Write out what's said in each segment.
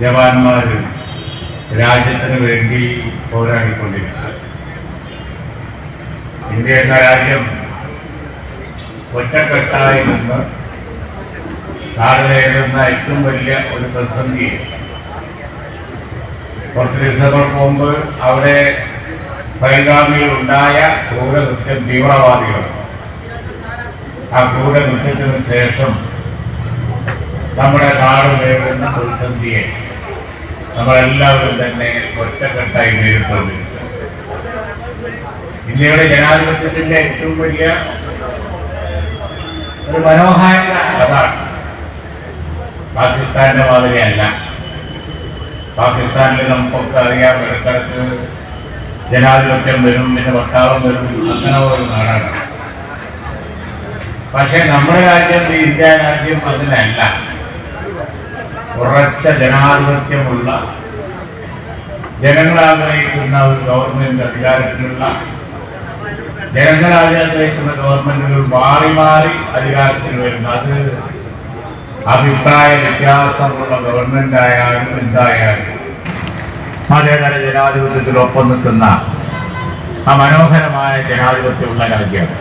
ജവാന്മാർ രാജ്യത്തിന് വേണ്ടി പോരാടിക്കൊണ്ടിരിക്കുന്നത് ഇന്ത്യ എന്ന രാജ്യം ഒറ്റക്കെട്ടായി നിന്ന് നാട് ഏറ്റവും വലിയ ഒരു പ്രതിസന്ധി. കുറച്ച് ദിവസങ്ങൾക്ക് മുമ്പ് അവിടെ പരിഗാമിയിൽ ഉണ്ടായ ക്രൂരകൃത്യം തീവ്രവാദികൾ. ആ ക്രൂരകൃത്യത്തിന് ശേഷം നമ്മുടെ നാട് നേരിടുന്ന പ്രതിസന്ധിയെ നമ്മളെല്ലാവരും തന്നെ ഒറ്റക്കെട്ടായി നേരിട്ടുകൊണ്ടിരിക്കുന്നത് ഇന്ത്യയുടെ ജനാധിപത്യത്തിന്റെ ഏറ്റവും വലിയ ഒരു മനോഹാരിത അതാണ് പാകിസ്ഥാന്റെ മാതിരിയല്ല. പാകിസ്ഥാനിൽ നമുക്കൊക്കെ അറിയാം ഇടക്കിടക്ക് ജനാധിപത്യം വരും പിന്നെ പട്ടാളം വരും അങ്ങനെ ഒരു നാടാണ്. പക്ഷെ നമ്മുടെ രാജ്യം ഇന്ത്യ രാജ്യം അതിനല്ല ഉറച്ച ജനാധിപത്യമുള്ള ജനങ്ങളാഗ്രഹിക്കുന്ന ഒരു ഗവൺമെന്റ് അധികാരത്തിലുള്ള ജനങ്ങളാഗ്രഹിക്കുന്ന ഗവൺമെന്റുകൾ മാറി മാറി അധികാരത്തിൽ വരുന്നത് അത് അഭിപ്രായ വ്യത്യാസമുള്ള ഗവൺമെന്റ് ആയാലും എന്തായാലും മതേതര ജനാധിപത്യത്തിലൊപ്പം നിൽക്കുന്ന ആ മനോഹരമായ ജനാധിപത്യമുള്ള രാജ്യമാണ്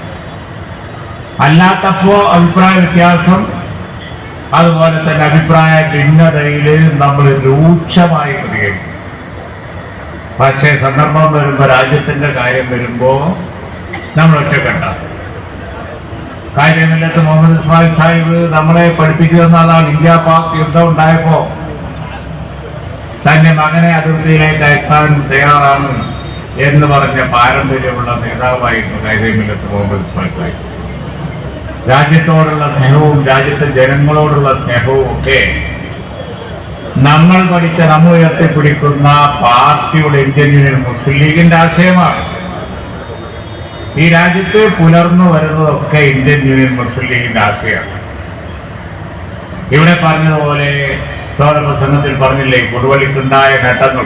അല്ലാത്തപ്പോ അഭിപ്രായ വ്യത്യാസം അതുപോലെ തന്നെ അഭിപ്രായ ഭിന്നതയിൽ നമ്മൾ രൂക്ഷമായി പ്രതികരിക്കും. പക്ഷേ സന്ദർഭം വരുമ്പോൾ രാജ്യത്തിന്റെ കാര്യം വരുമ്പോൾ നമ്മൾ ഒറ്റക്കെട്ടാണ് കാര്യമില്ലാത്ത മുഹമ്മദ് ഇസ്മായിൽ സാഹിബ് നമ്മളെ പഠിപ്പിച്ചു തന്ന ഇന്ത്യ പാക് യുദ്ധം ഉണ്ടായപ്പോ തന്റെ മകനെ അതിർത്തിയിലേക്ക് അയക്കാൻ തയ്യാറാണ് എന്ന് പറഞ്ഞ പാരമ്പര്യമുള്ള നേതാവായിരുന്നു കാര്യമില്ലാത്ത മുഹമ്മദ് ഇസ്മായിൽ സാഹിബ്. രാജ്യത്തോടുള്ള സ്നേഹവും രാജ്യത്തെ ജനങ്ങളോടുള്ള സ്നേഹവും ഒക്കെ നമ്മൾ പഠിച്ച നമ്മൾ ഉയർത്തിപ്പിടിക്കുന്ന പാർട്ടിയുടെ ഇന്ത്യൻ മുസ്ലിം ലീഗിന്റെ ആശയമാണ്. ഈ രാജ്യത്ത് പുലർന്നു വരുന്നതൊക്കെ ഇന്ത്യൻ യൂണിയൻ മുസ്ലിം ലീഗിന്റെ ആശയമാണ്. ഇവിടെ പറഞ്ഞതുപോലെ പ്രസംഗത്തിൽ പറഞ്ഞില്ലേ കൊടുവള്ളിക്കുണ്ടായ നേട്ടങ്ങൾ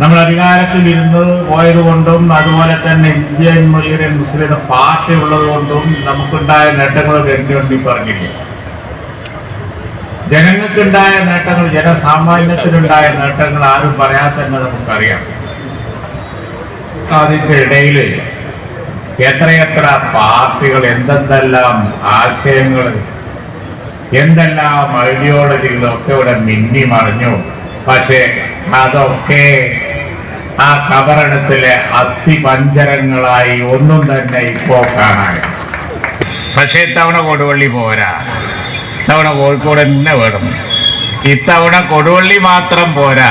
നമ്മൾ അധികാരത്തിൽ ഇരുന്ന് പോയത് കൊണ്ടും അതുപോലെ തന്നെ ഇന്ത്യൻ യൂണിയൻ മുസ്ലിം പാർട്ടി ഉള്ളത് കൊണ്ടും നമുക്കുണ്ടായ നേട്ടങ്ങൾ വേണ്ടി ഈ പറഞ്ഞില്ലേ? ജനങ്ങൾക്കുണ്ടായ നേട്ടങ്ങൾ ജനസാമാന്യത്തിനുണ്ടായ നേട്ടങ്ങൾ ആരും പറയാതെ തന്നെ നമുക്കറിയാം. അതിന്റെ ഇടയിൽ എത്രയെത്ര പാർട്ടികൾ എന്തെന്തെല്ലാം ആശയങ്ങൾ എന്തെല്ലാം ഐഡിയോളജികളൊക്കെ ഇവിടെ മിന്നി മറിഞ്ഞു. പക്ഷേ അതൊക്കെ ആ കബറടത്തിലെ അസ്ഥിപഞ്ചരങ്ങളായി ഒന്നും തന്നെ ഇപ്പോ കാണാൻ. പക്ഷേ ഇത്തവണ കൊടുവള്ളി പോരാ. ഇത്തവണ കോഴിക്കോട് തന്നെ വേണം. ഇത്തവണ കൊടുവള്ളി മാത്രം പോരാ.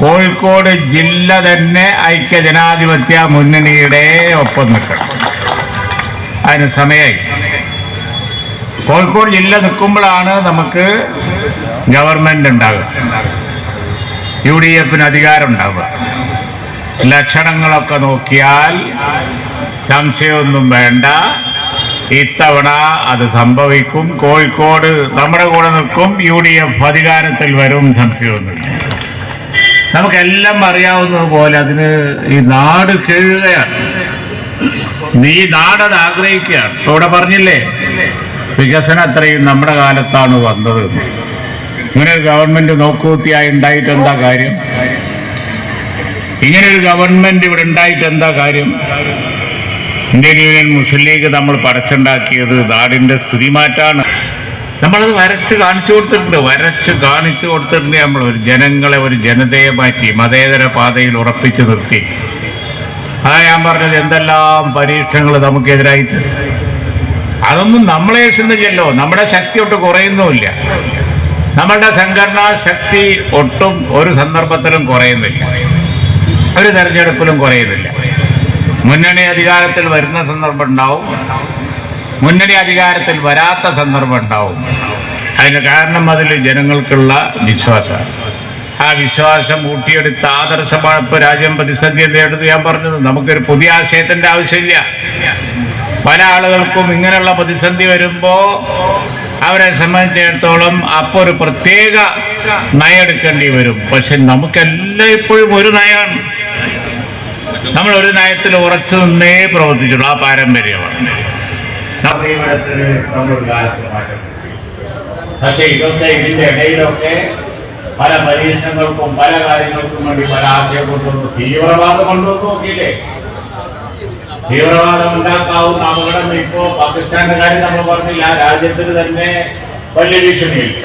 കോഴിക്കോട് ജില്ല തന്നെ ഐക്യ ജനാധിപത്യ മുന്നണിയുടെ ഒപ്പം നിൽക്കണം. അതിന് സമയമായി കോഴിക്കോട് ജില്ല നിൽക്കുമ്പോഴാണ് നമുക്ക് ഗവൺമെന്റ് ഉണ്ടാവുക. യു ഡി എഫിന് അധികാരം ഉണ്ടാവുക. ലക്ഷണങ്ങളൊക്കെ നോക്കിയാൽ സംശയമൊന്നും വേണ്ട. ഇത്തവണ അത് സംഭവിക്കും. കോഴിക്കോട് നമ്മുടെ കൂടെ നിൽക്കും. യു ഡി എഫ് അധികാരത്തിൽ വരും സംശയമൊന്നുമില്ല. നമുക്കെല്ലാം അറിയാവുന്നതുപോലെ അതിന് ഈ നാട് കേഴുകയാണ്. നീ നാടത് ആഗ്രഹിക്കുകയാണ്. ഇവിടെ പറഞ്ഞില്ലേ? വികസനം അത്രയും നമ്മുടെ കാലത്താണ് വന്നത് ഇങ്ങനെ ഒരു ഗവൺമെന്റ് നോക്കൂത്തിയായി ഉണ്ടായിട്ട് എന്താ കാര്യം? ഇങ്ങനെ ഒരു ഗവൺമെന്റ് ഇവിടെ ഉണ്ടായിട്ട് എന്താ കാര്യം? ഇന്ത്യൻ യൂണിയൻ മുസ്ലിം ലീഗ് നമ്മൾ പടച്ചുണ്ടാക്കിയത് നാടിന്റെ സ്ഥിതി മാറ്റാണ്. നമ്മളത് വരച്ച് കാണിച്ചു കൊടുത്തിട്ടുണ്ട്. വരച്ച് കാണിച്ചു കൊടുത്തിട്ടുണ്ട് നമ്മൾ ഒരു ജനങ്ങളെ ഒരു ജനതയെ മാറ്റി മതേതര പാതയിൽ ഉറപ്പിച്ചു നിർത്തി. അതാ ഞാൻ പറഞ്ഞത് എന്തെല്ലാം പരീക്ഷണങ്ങൾ നമുക്കെതിരായിട്ട്. അതൊന്നും നമ്മളെ ചിന്തിച്ചല്ലോ. നമ്മുടെ ശക്തി ഒട്ട് കുറയുന്നുമില്ല. നമ്മളുടെ സംഘടനാ ശക്തി ഒട്ടും ഒരു സന്ദർഭത്തിലും കുറയുന്നില്ല. ഒരു തെരഞ്ഞെടുപ്പിലും കുറയുന്നില്ല. മുന്നണി അധികാരത്തിൽ വരുന്ന സന്ദർഭം ഉണ്ടാവും. മുന്നണി അധികാരത്തിൽ വരാത്ത സന്ദർഭം ഉണ്ടാവും. അതിന് കാരണം അതിൽ ജനങ്ങൾക്കുള്ള വിശ്വാസമാണ് ആ വിശ്വാസം ഊട്ടിയെടുത്ത ആദർശമാണ് ഇപ്പോൾ രാജ്യം പ്രതിസന്ധി നേടുന്നത് ഞാൻ പറഞ്ഞത് നമുക്കൊരു പുതിയ ആശയത്തിന്റെ ആവശ്യമില്ല. പല ആളുകൾക്കും ഇങ്ങനെയുള്ള പ്രതിസന്ധി വരുമ്പോൾ അവരെ സംബന്ധിച്ചിടത്തോളം അപ്പോൾ ഒരു പ്രത്യേക നയം എടുക്കേണ്ടി വരും. പക്ഷെ നമുക്കെല്ലാം ഇപ്പോഴും ഒരു നയമാണ്. നമ്മൾ ഒരു നയത്തിൽ ഉറച്ചു നിന്നേ പ്രവർത്തിച്ചുള്ളൂ ആ പാരമ്പര്യമാണ്. പക്ഷേ ഇതൊക്കെ ഇതിന്റെ ഇടയിലൊക്കെ പല പരീക്ഷണങ്ങൾക്കും പല കാര്യങ്ങൾക്കും വേണ്ടി പല ആശയം കൊണ്ടുവന്നു തീവ്രവാദം കൊണ്ടുവന്നു നോക്കിയില്ലേ? തീവ്രവാദം ഉണ്ടാക്കാവുന്ന അപകടം ഇപ്പോ പാകിസ്ഥാന്റെ കാര്യം നമ്മൾ പറഞ്ഞില്ല രാജ്യത്തിന് തന്നെ വലിയ ഭീഷണിയില്ല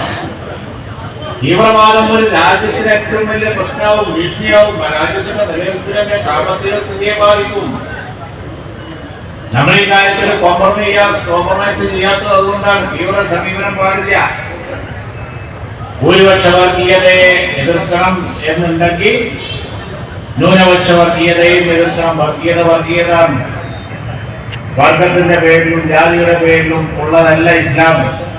തീവ്രവാദം ഒരു രാജ്യത്തിന് ഏറ്റവും വലിയ പ്രശ്നമാവും ഭീഷണിയാവും. രാജ്യത്തിന്റെ നിലനിൽപ്പിനെ സാമ്പത്തിക സ്ഥിതിയെ ബാധിക്കും. നമ്മൾ ഈ കാര്യത്തിൽ കോംപ്രമൈസ് ചെയ്യാ കോംപ്രമൈസ് ചെയ്യാത്തത് അതുകൊണ്ടാണ് തീവ്ര സമീപനം പാടില്ല. ഭൂരിപക്ഷ വർഗീയതയെ എതിർക്കണം എന്നുണ്ടെങ്കിൽ ന്യൂനപക്ഷ വർഗീയതയും എതിർക്കണം. വർഗീയത വർഗീയത. വർഗത്തിന്റെ പേരിലും ജാതിയുടെ പേരിലും ഉള്ളതല്ല ഇസ്ലാം.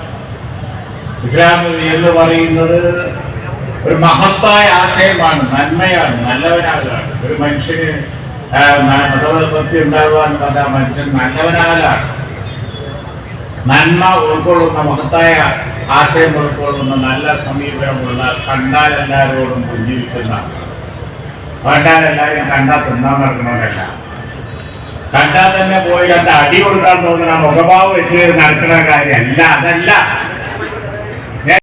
ഇസ്ലാം എന്ന് പറയുന്നത് ഒരു മഹത്തായ ആശയമാണ് നന്മയാണ് നല്ലവനാകാണ് ഒരു മനുഷ്യന് മതപത്തി ഉണ്ടാകുവാൻ പറഞ്ഞ മനുഷ്യൻ നല്ലവനാകലാണ് നന്മ ഉൾക്കൊള്ളുന്ന മഹത്തായ ആശയം ഉൾക്കൊള്ളുന്ന നല്ല സമീപനമുള്ള കണ്ടാൽ എല്ലാവരോടും പുഞ്ചിരിക്കുന്ന കണ്ടാൽ എല്ലാവരും കണ്ടാൽ തിന്നാൻ നടക്കണമെന്നല്ല കണ്ടാൽ തന്നെ പോയി കണ്ട അടി കൊടുക്കാൻ തോന്നുന്ന മുഖഭാവം വെച്ച് നടക്കുന്ന കാര്യമല്ല അതല്ല.